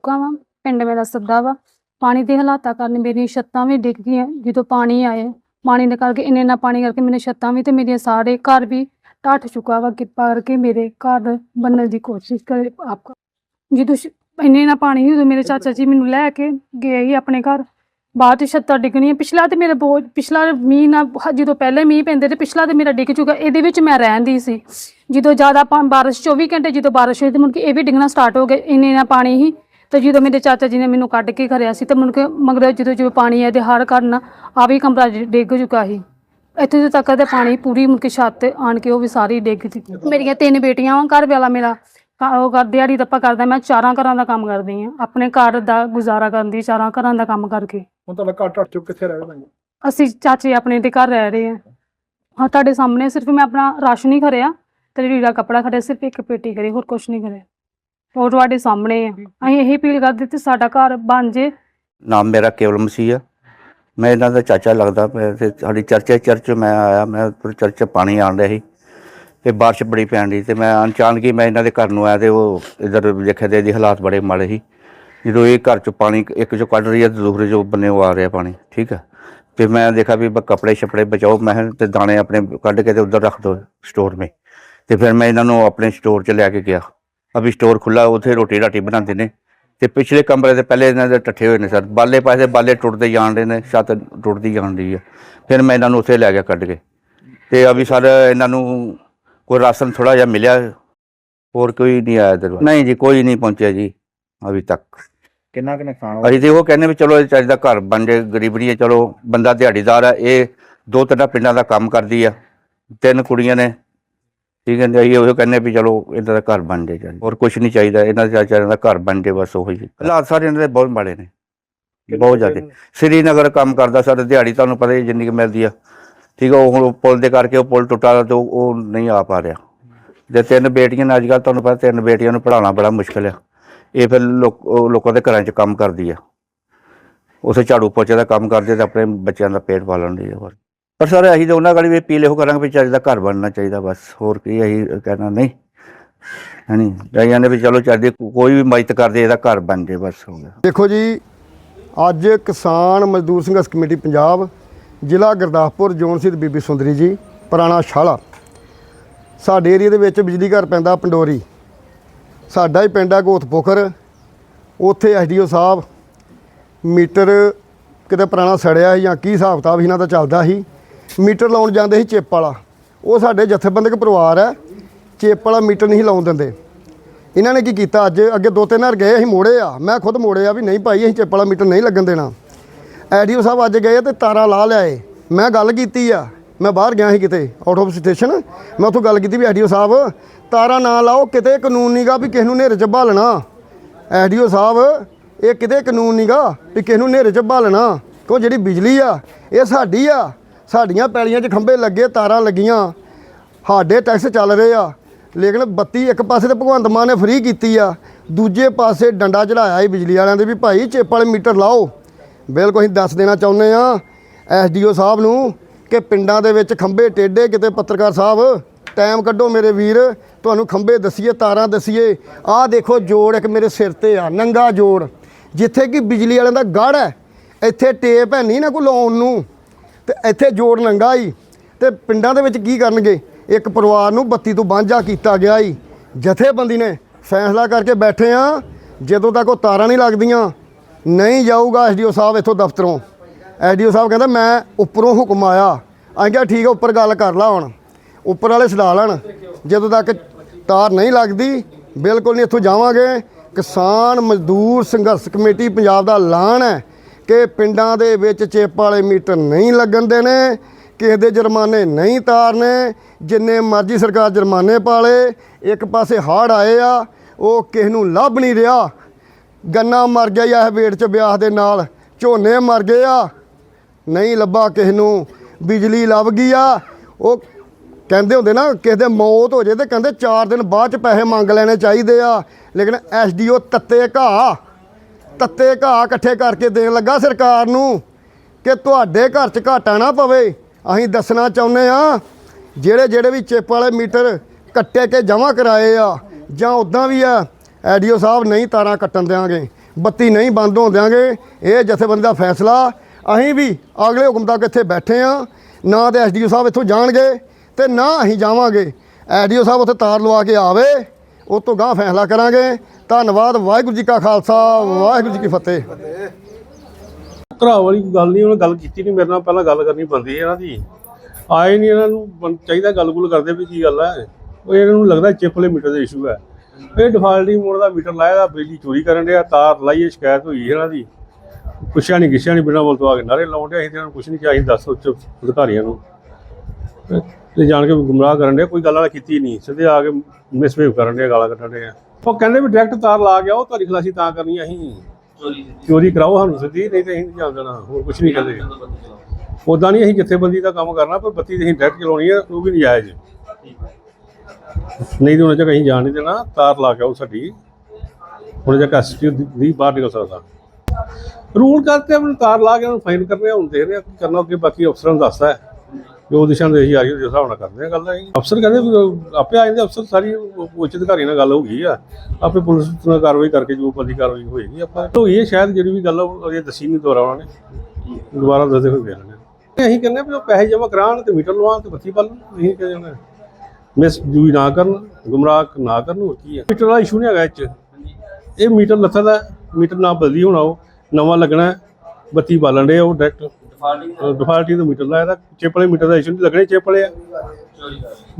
ਵਾ ਪਿੰਡ ਮੇਰਾ ਸੱਦਾ ਵਾ ਪਾਣੀ ਦੇ ਹਾਲਾਤਾਂ ਕਾਰਨ ਮੇਰੀਆਂ ਛੱਤਾਂ ਵੀ ਡਿੱਗ ਗਈਆਂ। ਜਦੋਂ ਪਾਣੀ ਆਏ ਪਾਣੀ ਦੇ ਕਰਕੇ ਇੰਨੇ ਨਾ ਪਾਣੀ ਕਰਕੇ ਮੇਰੇ ਛੱਤਾਂ ਵੀ ਤੇ ਮੇਰੀਆਂ ਸਾਰੇ ਘਰ ਵੀ ਢੱਠ ਚੁੱਕਾ ਵਾ ਕਿਰਪਾ ਕਰਕੇ ਮੇਰੇ ਘਰ ਬਣਨ ਦੀ ਕੋਸ਼ਿਸ਼ ਕਰੇ ਆਪ। ਜਦੋਂ ਇੰਨੇ ਨਾ ਪਾਣੀ ਸੀ, ਉਦੋਂ ਮੇਰੇ ਚਾਚਾ ਜੀ ਮੈਨੂੰ ਲੈ ਕੇ ਗਏ ਸੀ ਆਪਣੇ ਘਰ। ਬਾਹਰ ਚ ਛੱਤਾਂ ਡਿੱਗਣੀਆਂ। ਪਿਛਲਾ ਤੇ ਮੇਰਾ ਬਹੁਤ ਪਿਛਲਾ ਮੀਂਹ ਨਾ ਜਦੋਂ ਪਹਿਲੇ ਮੀਂਹ ਪੈਂਦੇ ਤੇ ਪਿਛਲਾ ਤੇ ਮੇਰਾ ਡਿੱਗ ਚੁੱਕਾ। ਇਹਦੇ ਵਿੱਚ ਮੈਂ ਰਹਿੰਦੀ ਸੀ। ਜਦੋਂ ਜ਼ਿਆਦਾ ਪਾ- ਬਾਰਿਸ਼ 24 ਘੰਟੇ ਜਦੋਂ ਬਾਰਿਸ਼ ਹੋਈ ਤੇ ਮੁੜ ਕੇ ਇਹ ਵੀ ਡਿੱਗਣਾ ਸਟਾਰਟ ਹੋ ਗਿਆ। ਇੰਨੇ ਨਾ ਪਾਣੀ ਹੀ। ਤੇ ਜਦੋਂ ਮੇਰੇ ਚਾਚਾ ਜੀ ਨੇ ਮੈਨੂੰ ਕੱਢ ਕੇ ਖਰਿਆ ਸੀ ਤੇ ਮੁੜ ਕੇ ਮਗਰ ਜਦੋਂ ਜਦੋਂ ਪਾਣੀ ਆਇਆ ਤੇ ਹਰ ਘਰ ਨਾ ਆ ਵੀ ਕਮਰਾ ਡਿੱਗ ਚੁੱਕਾ ਸੀ। ਇੱਥੇ ਤੱਕ ਤੇ ਪਾਣੀ ਪੂਰੀ ਮੁੜ ਕੇ ਛੱਤ ਆਣ ਕੇ ਉਹ ਵੀ ਸਾਰੀ ਡਿੱਗ ਚੁੱਕੀ। ਮੇਰੀਆਂ ਤਿੰਨ ਬੇਟੀਆਂ ਵਾਂ, ਘਰ ਵਾਲਾ ਮੇਰਾ। ਕ- ਉਹ ਕਰ ਦਿਹਾੜੀ ਦੱਪਾ ਕਰਦਾ ਮੈਂ ਚਾਰਾਂ ਘਰਾਂ ਦਾ ਕੰਮ ਕਰਦੀ ਆ। ਆਪਣੇ ਘਰ ਦਾ ਗੁਜ਼ਾਰਾ ਕਰਨ ਦੀ ਚਾਰਾਂ ਘਰਾਂ ਦਾ ਕੰਮ ਕਰਕੇ। ਹੁਣ ਤੁਹਾਡਾ ਘਰ ਟੱਟ ਚੁੱਕ ਕਿੱਥੇ ਰਹਿ ਗਏ ਅਸੀਂ ਚਾਚੇ ਆਪਣੇ ਦੇ ਘਰ ਰਹਿ ਰਹੇ ਹਾਂ ਹਾਂ ਤੁਹਾਡੇ ਸਾਹਮਣੇ ਸਿਰਫ ਮੈਂ ਆਪਣਾ ਰਾਸ਼ਨ ਹੀ ਖਰਿਆ ਤੇ ਲੀੜਾ ਕੱਪੜਾ ਖੜਿਆ ਸਿਰਫ ਇੱਕ ਪੇਟੀ ਕਰੀ ਹੋਰ ਕੁਝ ਨਹੀਂ ਕਰਿਆ ਉਹ ਤੁਹਾਡੇ ਸਾਹਮਣੇ ਆ। ਅਸੀਂ ਇਹੀ ਅਪੀਲ ਕਰਦੇ ਤੇ ਸਾਡਾ ਘਰ ਬਣ ਜੇ। ਨਾਮ ਮੇਰਾ ਕੇਵਲ ਮਸੀਹ ਆ। ਮੈਂ ਇਹਨਾਂ ਦਾ ਚਾਚਾ ਲੱਗਦਾ ਪਿਆ ਤੇ ਸਾਡੀ ਚਰਚੇ ਚਰਚ ਮੈਂ ਆਇਆ ਮੈਂ ਉੱਪਰ ਚਰਚ 'ਚ ਪਾਣੀ ਆਣ ਰਿਹਾ ਸੀ। ਤੇ ਬਾਰਿਸ਼ ਬੜੀ ਪੈਣ ਦੀ ਤੇ ਮੈਂ ਅਚਾਨਕ ਹੀ ਮੈਂ ਇਹਨਾਂ ਦੇ ਘਰ ਨੂੰ ਆਇਆ ਤੇ ਉਹ ਇਧਰ ਦੇਖਿਆ ਤੇ ਇਹਦੇ ਹਾਲਾਤ ਬੜੇ ਮਾੜੇ ਸੀ। ਜਦੋਂ ਇਹ ਘਰ 'ਚੋਂ ਪਾਣੀ ਇੱਕ 'ਚੋਂ ਕੱਢ ਰਹੀ ਹੈ ਤੇ ਦੂਸਰੇ 'ਚੋਂ ਬੰਨੇ ਉਹ ਆ ਰਿਹਾ ਪਾਣੀ, ਠੀਕ ਹੈ। ਤੇ ਮੈਂ ਦੇਖਿਆ ਵੀ ਕੱਪੜੇ ਛਪੜੇ ਬਚਾਓ, ਮੈਂ ਕਿਹਾ ਤੇ ਦਾਣੇ ਆਪਣੇ ਕੱਢ ਕੇ ਤੇ ਉਧਰ ਰੱਖ ਦੋ ਸਟੋਰ ਮੇ। ਤੇ ਫਿਰ ਮੈਂ ਇਹਨਾਂ ਨੂੰ ਆਪਣੇ ਸਟੋਰ 'ਚ ਲੈ ਕੇ ਗਿਆ। ਅਭੀ ਸਟੋਰ ਖੁੱਲਾ ਉੱਥੇ ਰੋਟੀ ਰਾਟੀ ਬਣਾਉਂਦੇ ਨੇ। ਤੇ ਪਿਛਲੇ ਕਮਰੇ ਦੇ ਪਹਿਲੇ ਇਹਨਾਂ ਦੇ ਟੱਠੇ ਹੋਏ ਨੇ ਸਰ। ਬਾਲੇ ਪਾਸੇ ਬਾਲੇ ਟੁੱਟਦੇ ਜਾਣ ਰਹੇ ਨੇ, ਛੱਤ ਟੁੱਟਦੀ ਜਾਣ ਰਹੀ ਹੈ ਫਿਰ ਮੈਂ ਇਹਨਾਂ ਨੂੰ ਉੱਥੇ ਲੈ ਗਿਆ ਕੱਢ ਕੇ। ਤੇ ਅਭੀ ਸਰ ਇਹਨਾਂ ਨੂੰ ਕੋਈ ਰਾਸ਼ਨ ਥੋੜਾ ਜਿਹਾ ਮਿਲਿਆ ਹੋਰ ਕੋਈ ਨਹੀਂ ਆਇਆ ਇਧਰ ਨਹੀਂ ਜੀ ਕੋਈ ਨਹੀਂ ਪਹੁੰਚਿਆ ਜੀ ਅਭੀ ਤੱਕ। ਕਿੰਨਾ ਕੁ ਨੁਕਸਾਨ ਹੋਇਆ? ਅਸੀਂ ਤੇ ਉਹ ਕਹਿੰਦੇ ਵੀ ਚਲੋ ਇਹ ਚਾਹੀਦਾ ਘਰ ਬਣ ਜਾਏ ਗਰੀਬੜੀ ਹੈ ਚਲੋ ਬੰਦਾ ਦਿਹਾੜੀਦਾਰ ਹੈ ਇਹ ਦੋ ਤਿੰਨ ਪਿੰਡਾਂ ਦਾ ਕੰਮ ਕਰਦੀ ਆ ਤਿੰਨ ਕੁੜੀਆਂ ਨੇ ਠੀਕ ਹੈ ਜੀ ਅਸੀਂ ਉਹ ਕਹਿੰਦੇ ਵੀ ਚਲੋ ਇਹਨਾਂ ਦਾ ਘਰ ਬਣ ਜਾਏ ਚੱਲ ਹੋਰ ਕੁਝ ਨਹੀਂ ਚਾਹੀਦਾ ਇਹਨਾਂ ਦੇ ਚਾਚਿਆਂ ਦਾ ਘਰ ਬਣ ਜਾਏ ਬਸ ਉਹੀ। ਹਾਲਾਤ ਸਾਰੇ ਇਹਨਾਂ ਦੇ ਬਹੁਤ ਮਾੜੇ ਨੇ। ਬਹੁਤ ਜ਼ਿਆਦਾ। ਸ੍ਰੀਨਗਰ ਕੰਮ ਕਰਦਾ ਸਰ ਦਿਹਾੜੀ ਤੁਹਾਨੂੰ ਪਤਾ ਹੀ ਜਿੰਨੀ ਕੁ ਮਿਲਦੀ ਆ। ਠੀਕ ਆ, ਉਹ ਹੁਣ ਪੁਲ ਦੇ ਕਰਕੇ ਉਹ ਪੁਲ ਟੁੱਟਾ ਤੇ ਉਹ ਨਹੀਂ ਆ ਪਾ ਰਿਹਾ। ਜੇ ਤਿੰਨ ਬੇਟੀਆਂ ਨੇ ਅੱਜ ਕੱਲ੍ਹ ਤੁਹਾਨੂੰ ਪਤਾ ਤਿੰਨ ਬੇਟੀਆਂ ਨੂੰ ਪੜਾਉਣਾ ਬੜਾ ਮੁਸ਼ਕਲ ਆ। ਇਹ ਫਿਰ ਲੋਕਾਂ ਦੇ ਘਰਾਂ 'ਚ ਕੰਮ ਕਰਦੀ ਆ। ਉਸੇ ਝਾੜੂ ਪੋਚੇ ਦਾ ਕੰਮ ਕਰਦੇ ਤੇ ਆਪਣੇ ਬੱਚਿਆਂ ਦਾ ਪੇਟ ਪਾਲਣ ਦੀ ਹੋਰ। ਪਰ ਸਰ ਅਸੀਂ ਤਾਂ ਉਹਨਾਂ ਗਾਲੀ ਵੀ ਪੀਲੇ ਹੋ ਕਰਾਂਗੇ ਵੀ ਚੱਜ ਦਾ ਘਰ ਬਣਨਾ ਚਾਹੀਦਾ ਬਸ। ਹੋਰ ਕੀ ਅਸੀਂ ਕਹਿਣਾ ਨਹੀਂ। ਹਣੀ ਜਾਈਆਂ ਨੇ ਵੀ ਚਲੋ ਚੱਜ ਕੋਈ ਵੀ ਮਦਦ ਕਰਦੇ ਇਹਦਾ ਘਰ ਬਣ ਜੇ ਬਸ ਹੋ ਗਿਆ। ਦੇਖੋ ਜੀ, ਅੱਜ ਕਿਸਾਨ ਮਜ਼ਦੂਰ ਸੰਘਰਸ਼ ਕਮੇਟੀ ਪੰਜਾਬ ਜ਼ਿਲ੍ਹਾ ਗੁਰਦਾਸਪੁਰ, ਜੋਨ ਸਿੱਧ ਬੀਬੀ ਸੁੰਦਰੀ ਜੀ, ਪੁਰਾਣਾ ਸ਼ਾਲਾ ਸਾਡੇ ਏਰੀਆ ਦੇ ਵਿੱਚ ਬਿਜਲੀ ਘਰ ਪੈਂਦਾ ਪੰਡੋਰੀ। ਸਾਡਾ ਹੀ ਪਿੰਡ ਆ ਗੋਤ ਪੋਖਰ ਉੱਥੇ ਐਸਡੀਓ ਸਾਹਿਬ ਮੀਟਰ ਕਿਤੇ ਪੁਰਾਣਾ ਸੜਿਆ ਸੀ ਜਾਂ ਕੀ ਹਿਸਾਬ ਕਿਤਾਬ ਸੀ, ਇਹਨਾਂ ਦਾ ਚੱਲਦਾ ਸੀ। ਮੀਟਰ ਲਾਉਣ ਜਾਂਦੇ ਸੀ ਚਿੱਪ ਵਾਲਾ। ਉਹ ਸਾਡੇ ਜਥੇਬੰਦਕ ਪਰਿਵਾਰ ਹੈ। ਚਿੱਪ ਵਾਲਾ ਮੀਟਰ ਨਹੀਂ ਲਾਉਣ ਦਿੰਦੇ। ਇਹਨਾਂ ਨੇ ਕੀ ਕੀਤਾ? ਅੱਜ ਅੱਗੇ ਦੋ ਤਿੰਨ ਵਾਰ ਗਏ ਅਸੀਂ ਮੋੜੇ ਆ। ਮੈਂ ਖੁਦ ਮੋੜੇ ਆ ਵੀ ਨਹੀਂ ਭਾਈ, ਅਸੀਂ ਚਿੱਪ ਵਾਲਾ ਮੀਟਰ ਨਹੀਂ ਲੱਗਣ ਦੇਣਾ। ਐਡੀਓ ਸਾਹਿਬ ਅੱਜ ਗਏ ਤੇ ਤਾਰਾਂ ਲਾ ਲਿਆਏ। ਮੈਂ ਗੱਲ ਕੀਤੀ ਆ। ਮੈਂ ਬਾਹਰ ਗਿਆ ਸੀ ਕਿਤੇ ਆਊਟ ਆਫ ਸਟੇਸ਼ਨ ਮੈਂ ਉੱਥੋਂ ਗੱਲ ਕੀਤੀ ਵੀ ਐਡੀਓ ਸਾਹਿਬ, ਤਾਰਾਂ ਨਾ ਲਾਓ, ਕਿਤੇ ਕਾਨੂੰਨ ਨਹੀਂਗਾ ਵੀ ਕਿਸ ਨੂੰ ਹਨੇਰੇ 'ਚ ਭਾਲਣਾ ਐਡੀਓ ਸਾਹਿਬ, ਇਹ ਕਿਤੇ ਕਾਨੂੰਨ ਨਹੀਂਗਾ ਵੀ ਕਿਸ ਨੂੰ ਹਨੇਰੇ 'ਚ ਭਾਲਣਾ ਕਿਉਂ ਜਿਹੜੀ ਬਿਜਲੀ ਆ, ਇਹ ਸਾਡੀ ਆ। ਸਾਡੀਆਂ ਪੈਲੀਆਂ 'ਚ ਖੰਭੇ ਲੱਗੇ, ਤਾਰਾਂ ਲੱਗੀਆਂ। ਸਾਡੇ ਟੈਕਸ ਚੱਲ ਰਹੇ ਆ। ਲੇਕਿਨ ਬੱਤੀ ਇੱਕ ਪਾਸੇ ਤੇ ਭਗਵੰਤ ਮਾਨ ਨੇ ਫ੍ਰੀ ਕੀਤੀ ਆ। ਦੂਜੇ ਪਾਸੇ ਡੰਡਾ ਚੜਾਇਆ ਹੀ ਬਿਜਲੀ ਵਾਲਿਆਂ ਦੇ ਵੀ, ਭਾਈ ਚਿੱਪ ਵਾਲੇ ਮੀਟਰ ਲਾਓ। ਬਿਲਕੁਲ ਅਸੀਂ ਦੱਸ ਦੇਣਾ ਚਾਹੁੰਦੇ ਆ ਐਸਡੀਓ ਸਾਹਿਬ ਨੂੰ ਕਿ ਪਿੰਡਾਂ ਦੇ ਵਿੱਚ ਖੰਭੇ ਟੇਡੇ ਕਿਤੇ ਪੱਤਰਕਾਰ ਸਾਹਿਬ ਟਾਈਮ ਕੱਢੋ ਮੇਰੇ ਵੀਰ, ਤੁਹਾਨੂੰ ਖੰਭੇ ਦਸੀਏ, ਤਾਰਾਂ ਦਸੀਏ। ਆਹ ਦੇਖੋ ਜੋੜ ਇੱਕ ਮੇਰੇ ਸਿਰ ਤੇ ਆ, ਨੰਗਾ ਜੋੜ। ਜਿੱਥੇ ਕਿ ਬਿਜਲੀ ਵਾਲਿਆਂ ਦਾ ਗੜ ਹੈ, ਇੱਥੇ ਟੇਪ ਹੈ ਨਹੀਂ ਨਾ ਕੋਈ ਲਾਉਣ ਨੂੰ। ਤੇ ਇੱਥੇ ਜੋੜ ਨੰਗਾ ਹੀ ਤੇ ਪਿੰਡਾਂ ਦੇ ਵਿੱਚ ਕੀ ਕਰਨਗੇ? ਇੱਕ ਪਰਿਵਾਰ ਨੂੰ ਬੱਤੀ ਤੋਂ ਵਾਂਝਾ ਕੀਤਾ ਗਿਆ ਹੀ ਜਥੇਬੰਦੀ ਨੇ ਫੈਸਲਾ ਕਰਕੇ ਬੈਠੇ ਆ। ਜਦੋਂ ਤੱਕ ਉਹ ਤਾਰਾਂ ਨਹੀਂ ਲੱਗਦੀਆਂ ਨਹੀਂ ਜਾਊਗਾ ਐਸਡੀਓ ਸਾਹਿਬ ਇੱਥੋਂ ਦਫ਼ਤਰੋਂ। ਐਸਡੀਓ ਸਾਹਿਬ ਕਹਿੰਦਾ, ਮੈਂ ਉੱਪਰੋਂ ਹੁਕਮ ਆਇਆ। ਅਸੀਂ ਕਿਹਾ, ਠੀਕ ਹੈ ਉੱਪਰ ਗੱਲ ਕਰ ਲਾ ਹੁਣ। ਉੱਪਰ ਵਾਲੇ ਸਦਾ ਲੈਣ। ਜਦੋਂ ਤੱਕ ਤਾਰ ਨਹੀਂ ਲੱਗਦੀ, ਬਿਲਕੁਲ ਨਹੀਂ, ਇੱਥੋਂ ਜਾਵਾਂਗੇ। ਕਿਸਾਨ ਮਜ਼ਦੂਰ ਸੰਘਰਸ਼ ਕਮੇਟੀ ਪੰਜਾਬ ਦਾ ਐਲਾਨ ਹੈ ਕਿ ਪਿੰਡਾਂ ਦੇ ਵਿੱਚ ਚੇਪ ਵਾਲੇ ਮੀਟਰ ਨਹੀਂ ਲੱਗਣ ਦੇਣੇ, ਕਿਸੇ ਦੇ ਜੁਰਮਾਨੇ ਨਹੀਂ ਤਾਰਨੇ, ਜਿੰਨੇ ਮਰਜ਼ੀ ਸਰਕਾਰ ਜੁਰਮਾਨੇ ਪਾਲੇ ਇੱਕ ਪਾਸੇ ਹੜ੍ਹ ਆਏ ਆ, ਉਹ ਕਿਸੇ ਨੂੰ ਲੱਭ ਨਹੀਂ ਰਿਹਾ। ਗੰਨਾ ਮਰ ਗਿਆ ਜਾਂ ਇਹ ਵੇੜ ਚ ਵਿਆਹ ਦੇ ਨਾਲ, ਝੋਨੇ ਮਰ ਗਏ ਆ। ਨਹੀਂ ਲੱਭਾ ਕਿਸੇ ਨੂੰ, ਬਿਜਲੀ ਲੱਭ ਗਈ ਆ। ਉਹ ਕਹਿੰਦੇ ਹੁੰਦੇ ਨਾ, ਕਿਸੇ ਦੇ ਮੌਤ ਹੋ ਜੇ ਤੇ ਕਹਿੰਦੇ 4 ਦਿਨ ਬਾਅਦ ਚ ਪੈਸੇ ਮੰਗ ਲੈਣੇ ਚਾਹੀਦੇ ਆ। ਲੇਕਿਨ ਐਸਡੀਓ ਤੱਤੇ ਘਾਹ ਤੱਤੇ ਘਾਹ ਇਕੱਠੇ ਕਰਕੇ ਦੇਣ ਲੱਗਾ ਸਰਕਾਰ ਨੂੰ ਕਿ ਤੁਹਾਡੇ ਘਰ 'ਚ ਘਾਟਾ ਨਾ ਪਵੇ। ਅਸੀਂ ਦੱਸਣਾ ਚਾਹੁੰਦੇ ਆ ਜਿਹੜੇ ਜਿਹੜੇ ਵੀ ਚਿੱਪ ਵਾਲੇ ਮੀਟਰ ਕੱਟੇ ਕੇ ਜਮ੍ਹਾਂ ਕਰਾਏ ਆ, ਜਾਂ ਉਦਾਂ ਵੀ ਆ ਐਡੀਓ ਸਾਹਿਬ ਨਹੀਂ ਤਾਰਾਂ ਕੱਟਣ ਦਿਆਂਗੇ, ਬੱਤੀ ਨਹੀਂ ਬੰਦ ਹੋਣ ਦਿਆਂਗੇ, ਇਹ ਜਥੇਬੰਦੀ ਦਾ ਫੈਸਲਾ। ਅਸੀਂ ਵੀ ਅਗਲੇ ਹੁਕਮ ਤੱਕ ਇੱਥੇ ਬੈਠੇ ਆ, ਨਾ ਤੇ ਐਸਡੀਓ ਸਾਹਿਬ ਇੱਥੋਂ ਜਾਣਗੇ ਤੇ ਨਾ ਅਸੀਂ ਜਾਵਾਂਗੇ। ਐਡੀਓ ਸਾਹਿਬ ਉੱਥੇ ਤਾਰ ਲਵਾ ਕੇ ਆਵੇ ਉਹ ਤੋਂ ਗਾਂ ਫੈਸਲਾ ਕਰਾਂਗੇ। ਧੰਨਵਾਦ, ਵਾਹਿਗੁਰੂ ਜੀ ਕਾ ਖਾਲਸਾ, ਵਾਹਿਗੁਰੂ ਜੀ ਕੀ ਫਤਿਹ। ਘਰਾ ਵਾਲੀ ਗੱਲ ਨਹੀਂ, ਉਹਨੇ ਗੱਲ ਕੀਤੀ ਨਹੀਂ, ਮੇਰੇ ਨਾਲ ਪਹਿਲਾਂ ਗੱਲ ਕਰਨੀ ਬੰਦੀ ਇਹਨਾਂ ਦੀ। ਆਏ ਨਹੀਂ ਇਹਨਾਂ ਨੂੰ ਬੰ- ਚਾਹੀਦਾ ਗੱਲ ਗੁੱਲ ਕਰਦੇ ਵੀ ਕੀ ਗੱਲ ਹੈ। ਉਹ ਇਹਨਾਂ ਨੂੰ ਲੱਗਦਾ ਚਿੱਪ ਮੀਟਰ ਦਾ ਇਸ਼ੂ ਹੈ। ਇਹ ਡਿਫਾਲਟੀ ਮੋੜ ਦਾ ਮੀਟਰ ਲਾਇਆ ਦਾ ਬਿਜਲੀ ਚੋਰੀ ਕਰਨ ਡਿਆ ਤਾਰ ਲਾਈਏ ਸ਼ਿਕਾਇਤ ਹੋਈ ਇਹਨਾਂ ਦੀ। ਪੁੱਛਿਆ ਨਹੀਂ ਗਿੱਛਿਆ ਨਹੀਂ ਬਿਨਾਂ ਬੋਲ ਤੋਂ ਆ ਕੇ ਨਾਰੇ ਲਾਉਣ ਡਿਆ ਅਸੀਂ ਤੇ ਇਹਨਾਂ ਨੂੰ ਕੁਛ ਨਹੀਂ ਕਿਹਾ ਅਸੀਂ ਦੱਸ ਉੱਚ ਅਧਿਕਾਰੀਆਂ ਨੂੰ। ਤੇ ਜਾਣ ਕੇ ਗੁੰਮਰਾਹ ਕਰਨ ਡਿਆ ਕੋਈ ਗੱਲ ਵਾਲਾ ਕੀਤੀ ਨਹੀਂ ਸਿੱਧੇ ਆ ਕੇ ਮਿਸਬਿਹੇਵ ਕਰਨ ਡਿਆ ਗਾਲਾਂ ਕੱਢਣ ਡਿਆ। ਉਹ ਕਹਿੰਦੇ ਵੀ ਡਾਇਰੈਕਟ ਤਾਰ ਲਾ ਗਿਆ ਉਹ ਤੁਹਾਡੀ ਖਲਾਸੀ ਤਾਂ ਕਰਨੀ ਅਸੀਂ। ਚੋਰੀ ਕਰਾਓ ਸਾਨੂੰ ਸਿੱਧੀ ਨਹੀਂ ਤੇ ਅਸੀਂ ਜਾਣ ਦੇਣਾ ਹੋਰ ਕੁਝ ਨਹੀਂ ਕਰਦੇ। ਉਦਾਂ ਨਹੀਂ ਅਸੀਂ ਜਥੇਬੰਦੀ ਦਾ ਕੰਮ ਕਰਨਾ ਪਰ ਬੱਤੀ ਤੇ ਅਸੀਂ ਡਾਇਰੈਕਟ ਚਲਾਉਣੀ ਹੈ ਉਹ ਵੀ ਨਜਾਇਜ਼। ਨਹੀਂ ਤੇ ਉਹਨਾਂ ਚੱਕ ਅਸੀਂ ਜਾਣ ਨਹੀਂ ਦੇਣਾ, ਤਾਰ ਲਾ ਕੇ ਆਓ ਸਾਡੀ। ਹੁਣ ਜੇ ਐਸਪੀ ਦੀ ਬਾਹਰ ਨਿਕਲ ਸਕਦਾ। ਰੂਲ ਕਰਤੇ ਆਪਣੀ ਤਾਰ ਲਾ ਕੇ ਉਹਨੂੰ ਫਾਈਨ ਕਰਨੇ ਹੁਣ ਦੇ ਰਹੇ ਕੀ ਕਰਨਾ, ਅੱਗੇ ਬਾਕੀ ਅਫਸਰਾਂ ਨੂੰ ਦੱਸਦਾ ਹੈ। ਜੋ ਦਿਸ਼ਾ ਨਿਰਦੇਸ਼ ਆ ਰਹੀ ਉਹਦੇ ਹਿਸਾਬ ਨਾਲ ਕਰਦੇ ਆ ਗੱਲ ਹੈ ਅਫਸਰ ਕਹਿੰਦੇ ਆਪੇ ਆ ਜਾਂਦੇ ਅਫਸਰ ਸਾਰੀ ਉੱਚ ਅਧਿਕਾਰੀ ਨਾਲ ਗੱਲ ਹੋ ਗਈ ਆ। ਆਪੇ ਪੁਲਿਸ ਨਾਲ ਕਾਰਵਾਈ ਕਰਕੇ ਜੋ ਬੰਦੀ ਕਾਰਵਾਈ ਹੋਏਗੀ, ਆਪਾਂ ਹੋਈ ਹੈ ਸ਼ਾਇਦ, ਜਿਹੜੀ ਵੀ ਗੱਲ ਉਹ ਦੱਸੀ ਨਹੀਂ ਦੁਬਾਰਾ ਉਹਨਾਂ ਨੇ। ਦੁਬਾਰਾ ਦੱਸਦੇ ਹੋਏ ਬਿਆਨ ਨੇ ਅਸੀਂ ਕਹਿੰਦੇ ਵੀ ਪੈਸੇ ਜਮ੍ਹਾਂ ਕਰਾਉਣ ਤੇ ਮੀਟਰ ਲਵਾਉਣ ਤੇ ਬੱਤੀ ਪਾਲਣ ਨਹੀਂ ਕਹਿੰਦੇ ਉਹਨਾਂ ਮਿਸ ਯੂਜ਼ ਨਾ ਕਰਨ ਗੁੰਮਰਾਹ ਨਾ ਕਰਨ ਹੋਰ ਕੀ ਹੈ ਮੀਟਰ ਦਾ ਇਸ਼ੂ ਨਹੀਂ ਹੈਗਾ ਇਹ 'ਚ। ਇਹ ਮੀਟਰ ਲੱਥਾ ਦਾ ਮੀਟਰ ਨਾ ਬਦਲੀ ਹੋਣਾ ਉਹ ਨਵਾਂ ਲੱਗਣਾ ਹੈ। ਬੱਤੀ ਬਾਲਣ ਦੇ ਉਹ ਡਾਇਰੈਕਟ ਡਿਫਾਲਟੀ ਦਾ। ਮੀਟਰ ਲਾਇਆ ਤਾਂ ਚਿੱਪ ਵਾਲੇ ਮੀਟਰ ਦਾ ਇਸ਼ੂ ਨਹੀਂ ਲੱਗਣੇ ਚਿੱਪ ਵਾਲੇ ਆ।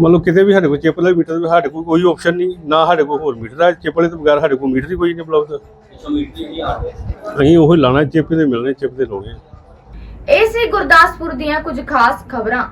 ਮਤਲਬ ਕਿਤੇ ਵੀ ਸਾਡੇ ਕੋਲ ਚਿੱਪ ਵਾਲੇ ਮੀਟਰ ਦੇ ਸਾਡੇ ਕੋਲ ਕੋਈ ਆਪਸ਼ਨ ਨਹੀਂ ਨਾ ਸਾਡੇ ਕੋਲ ਹੋਰ ਮੀਟਰ ਹੈ ਚਿੱਪ ਵਾਲੇ ਤੋਂ ਬਗੈਰ ਸਾਡੇ ਕੋਲ ਮੀਟਰ ਹੀ ਕੋਈ ਨਹੀਂ ਉਪਲਬਧ। ਅਸੀਂ ਉਹ ਲਾਣਾ ਚਿੱਪ ਦੇ ਮਿਲਣੇ ਚਿੱਪ ਦੇ ਲਾਉਣੇ। ਇਹ ਸੀ ਗੁਰਦਾਸਪੁਰ ਦੀਆਂ ਕੁਝ ਖਾਸ ਖਬਰਾਂ।